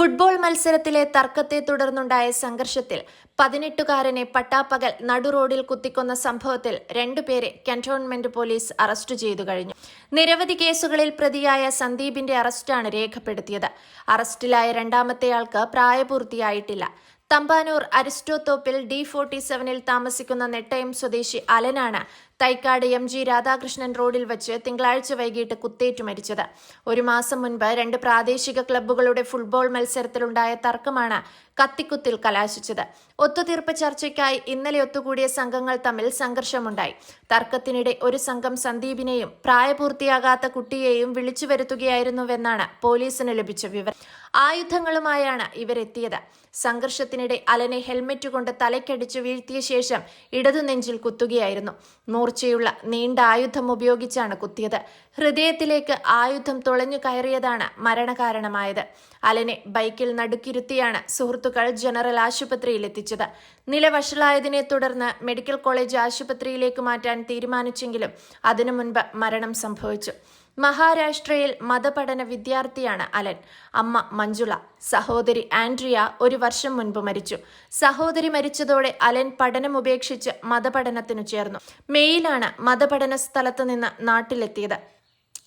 Football മത്സരത്തിലെ തർക്കത്തെ തുടർന്നുണ്ടായ സംഘർഷത്തിൽ പതിനെട്ടുകാരനെ പട്ടാപ്പകൽ നടുറോഡിൽ കുത്തിക്കൊന്ന സംഭവത്തിൽ രണ്ടുപേരെ കന്റോൺമെന്റ് പോലീസ് അറസ്റ്റ് ചെയ്തു കഴിഞ്ഞു. നിരവധി കേസുകളിൽ പ്രതിയായ സന്ദീപിന്റെ അറസ്റ്റാണ് രേഖപ്പെടുത്തിയത്. അറസ്റ്റിലായ രണ്ടാമത്തെയാൾക്ക് പ്രായപൂർത്തിയായിട്ടില്ല. തമ്പാനൂർ അരിസ്റ്റോത്തോപ്പിൽ ഡി ഫോർട്ടി സെവനിൽ താമസിക്കുന്ന നെട്ടയം സ്വദേശി അലനാണ് തൈക്കാട് എം ജി രാധാകൃഷ്ണൻ റോഡിൽ വെച്ച് തിങ്കളാഴ്ച വൈകിട്ട് കുത്തേറ്റു മരിച്ചത്. ഒരു മാസം മുൻപ് രണ്ട് പ്രാദേശിക ക്ലബ്ബുകളുടെ ഫുട്ബോൾ മത്സരത്തിലുണ്ടായ തർക്കമാണ് കത്തിക്കുത്തിൽ കലാശിച്ചത്. ഒത്തുതീർപ്പ് ചർച്ചയ്ക്കായി ഇന്നലെ ഒത്തുകൂടിയ സംഘങ്ങൾ തമ്മിൽ സംഘർഷമുണ്ടായി. തർക്കത്തിനിടെ ഒരു സംഘം സന്ദീപിനെയും പ്രായപൂർത്തിയാകാത്ത കുട്ടിയെയും വിളിച്ചു വരുത്തുകയായിരുന്നുവെന്നാണ് പോലീസിന് ലഭിച്ച വിവരം. ആയുധങ്ങളുമായാണ് ഇവരെത്തിയത്. സംഘർഷത്തിനിടെ അലനെ ഹെൽമെറ്റ് കൊണ്ട് തലയ്ക്കടിച്ചു വീഴ്ത്തിയ ശേഷം ഇടതു നെഞ്ചിൽ കുത്തുകയായിരുന്നു. മൂർച്ചയുള്ള നീണ്ട ആയുധം ഉപയോഗിച്ചാണ് കുത്തിയത്. ഹൃദയത്തിലേക്ക് ആയുധം തുളഞ്ഞു കയറിയതാണ് മരണകാരണമായത്. അലനെ ബൈക്കിൽ നടുക്കിരുത്തിയാണ് സുഹൃത്തുക്കൾ ജനറൽ ആശുപത്രിയിൽ എത്തിച്ചത്. നില വഷളായതിനെ തുടർന്ന് മെഡിക്കൽ കോളേജ് ആശുപത്രിയിലേക്ക് മാറ്റാൻ തീരുമാനിച്ചെങ്കിലും അതിനു മുൻപ് മരണം സംഭവിച്ചു. മഹാരാഷ്ട്രയിൽ മതപഠന വിദ്യാർത്ഥിയാണ് അലൻ. അമ്മ മഞ്ജുള സഹോദരി ആൻഡ്രിയ ഒരു വർഷം മുൻപ് മരിച്ചു. സഹോദരി മരിച്ചതോടെ അലൻ പഠനം ഉപേക്ഷിച്ച് മതപഠനത്തിനു ചേർന്നു. മെയ്യിലാണ് മതപഠന സ്ഥലത്ത് നിന്ന് നാട്ടിലെത്തിയത്.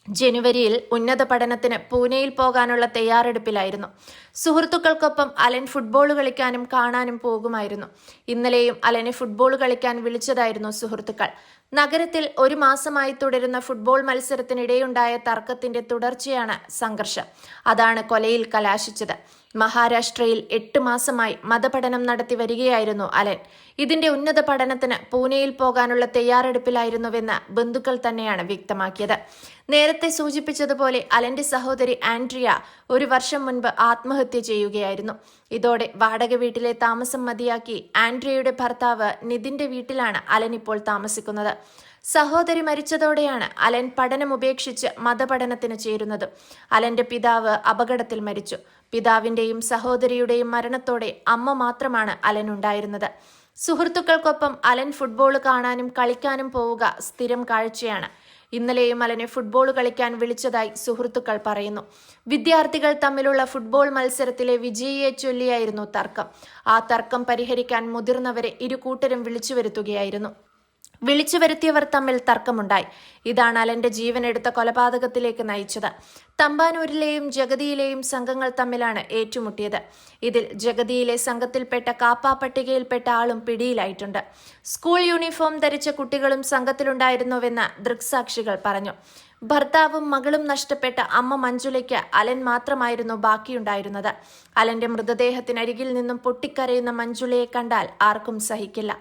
ജനുവരിയിൽ ഉന്നത പഠനത്തിന് പൂനെയിൽ പോകാനുള്ള തയ്യാറെടുപ്പിലായിരുന്നു. സുഹൃത്തുക്കൾക്കൊപ്പം അലൻ ഫുട്ബോൾ കളിക്കാനും കാണാനും പോകുമായിരുന്നു. ഇന്നലെയും അലനെ ഫുട്ബോൾ കളിക്കാൻ വിളിച്ചതായിരുന്നു സുഹൃത്തുക്കൾ. നഗരത്തിൽ ഒരു മാസമായി തുടരുന്ന ഫുട്ബോൾ മത്സരത്തിനിടെയുണ്ടായ തർക്കത്തിന്റെ തുടർച്ചയാണ് സംഘർഷം. അതാണ് കൊലയിൽ കലാശിച്ചത്. മഹാരാഷ്ട്രയിൽ എട്ട് മാസമായി മതപഠനം നടത്തി വരികയായിരുന്നു അലൻ. ഇതിന്റെ ഉന്നത പഠനത്തിന് പൂനെയിൽ പോകാനുള്ള തയ്യാറെടുപ്പിലായിരുന്നുവെന്ന് ബന്ധുക്കൾ തന്നെയാണ് വ്യക്തമാക്കിയത്. നേരത്തെ സൂചിപ്പിച്ചതുപോലെ അലന്റെ സഹോദരി ആൻഡ്രിയ ഒരു വർഷം മുൻപ് ആത്മഹത്യ ചെയ്യുകയായിരുന്നു. ഇതോടെ വാടക വീട്ടിലെ താമസം മതിയാക്കി ആൻഡ്രിയയുടെ ഭർത്താവ് നിതിന്റെ വീട്ടിലാണ് അലൻ ഇപ്പോൾ താമസിക്കുന്നത്. സഹോദരി മരിച്ചതോടെയാണ് അലൻ പഠനം ഉപേക്ഷിച്ച് മതപഠനത്തിന് ചേരുന്നത്. അലന്റെ പിതാവ് അപകടത്തിൽ മരിച്ചു. പിതാവിന്റെയും സഹോദരിയുടെയും മരണത്തോടെ അമ്മ മാത്രമാണ് അലൻ ഉണ്ടായിരുന്നത് സുഹൃത്തുക്കൾക്കൊപ്പം അലൻ ഫുട്ബോൾ കാണാനും കളിക്കാനും പോവുക സ്ഥിരം കാഴ്ചയാണ്. ഇന്നലെയും അലനെ ഫുട്ബോൾ കളിക്കാൻ വിളിച്ചതായി സുഹൃത്തുക്കൾ പറയുന്നു. വിദ്യാർത്ഥികൾ തമ്മിലുള്ള ഫുട്ബോൾ മത്സരത്തിലെ വിജയിയെ ചൊല്ലിയായിരുന്നു തർക്കം. ആ തർക്കം പരിഹരിക്കാൻ മുതിർന്നവരെ ഇരു കൂട്ടരും വിളിച്ചു വരുത്തുകയായിരുന്നു. വിളിച്ചു വരുത്തിയവർ തമ്മിൽ തർക്കമുണ്ടായി. ഇതാണ് അലന്റെ ജീവനെടുത്ത കൊലപാതകത്തിലേക്ക് നയിച്ചത്. തമ്പാനൂരിലെയും ജഗതിയിലെയും സംഘങ്ങൾ തമ്മിലാണ് ഏറ്റുമുട്ടിയത്. ഇതിൽ ജഗതിയിലെ സംഘത്തിൽപ്പെട്ട കാപ്പാ പട്ടികയിൽപ്പെട്ട ആളും പിടിയിലായിട്ടുണ്ട്. സ്കൂൾ യൂണിഫോം ധരിച്ച കുട്ടികളും സംഘത്തിലുണ്ടായിരുന്നുവെന്ന് ദൃക്സാക്ഷികൾ പറഞ്ഞു. ഭർത്താവും മകളും നഷ്ടപ്പെട്ട അമ്മ മഞ്ജുലയ്ക്ക് അലൻ മാത്രമായിരുന്നു ബാക്കിയുണ്ടായിരുന്നത്. അലന്റെ മൃതദേഹത്തിനരികിൽ നിന്നും പൊട്ടിക്കരയുന്ന മഞ്ജുളയെ കണ്ടാൽ ആർക്കും സഹിക്കില്ല.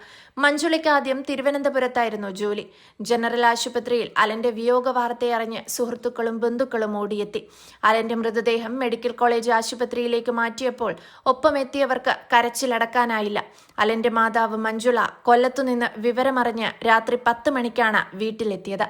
മഞ്ജുളയ്ക്ക് ആദ്യം തിരുവനന്തപുരത്തായിരുന്നു ജോലി. ജനറൽ ആശുപത്രിയിൽ അലന്റെ വിയോഗ വാർത്തയറിഞ്ഞ് സുഹൃത്തുക്കളും ബന്ധുക്കളും ഓടിയെത്തി. അലന്റെ മൃതദേഹം മെഡിക്കൽ കോളേജ് ആശുപത്രിയിലേക്ക് മാറ്റിയപ്പോൾ ഒപ്പമെത്തിയവർക്ക് കരച്ചിലടക്കാനായില്ല. അലന്റെ മാതാവ് മഞ്ജുള കൊല്ലത്തുനിന്ന് വിവരമറിഞ്ഞ് രാത്രി പത്ത് മണിക്കാണ് വീട്ടിലെത്തിയത്.